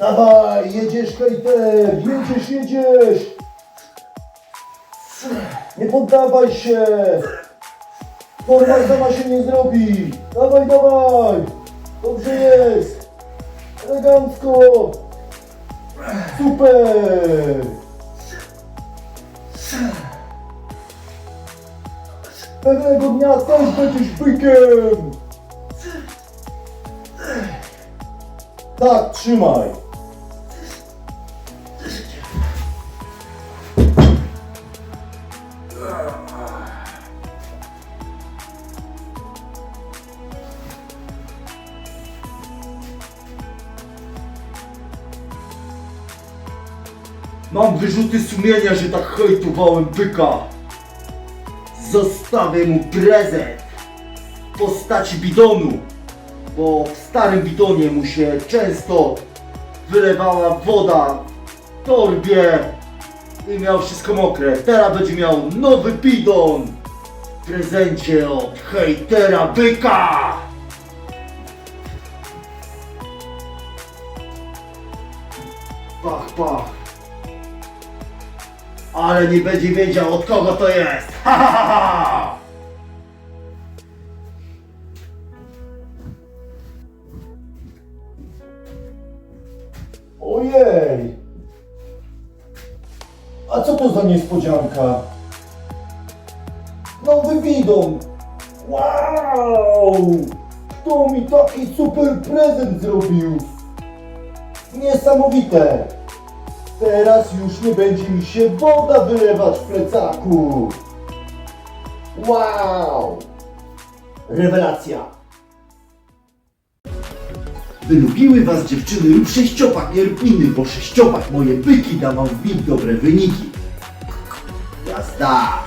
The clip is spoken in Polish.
Dawaj, jedziesz hejter, jedziesz, jedziesz. Nie poddawaj się. Normal sama się nie zrobi. Dawaj, dawaj. Dobrze jest. Elegancko. Super. Pewnego dnia też będziesz bykiem. Tak, trzymaj. Mam wyrzuty sumienia, że tak hejtowałem byka. Zostawię mu prezent w postaci bidonu, bo w starym bidonie mu się często wylewała woda w torbie i miał wszystko mokre. Teraz będzie miał nowy bidon w prezencie od hejtera byka. Pach, pach. Ale nie będzie wiedział od kogo to jest. Ha, ha, ha, ha. Ojej! A co to za niespodzianka? Nowy bidon! Wow! Kto mi taki super prezent zrobił? Niesamowite! Teraz już nie będzie mi się woda wylewać w plecaku! Wow! Rewelacja! Wylubiły was dziewczyny lub sześciopak nie rób inny, bo sześciopak moje byki da wam w dobre wyniki. Jazda!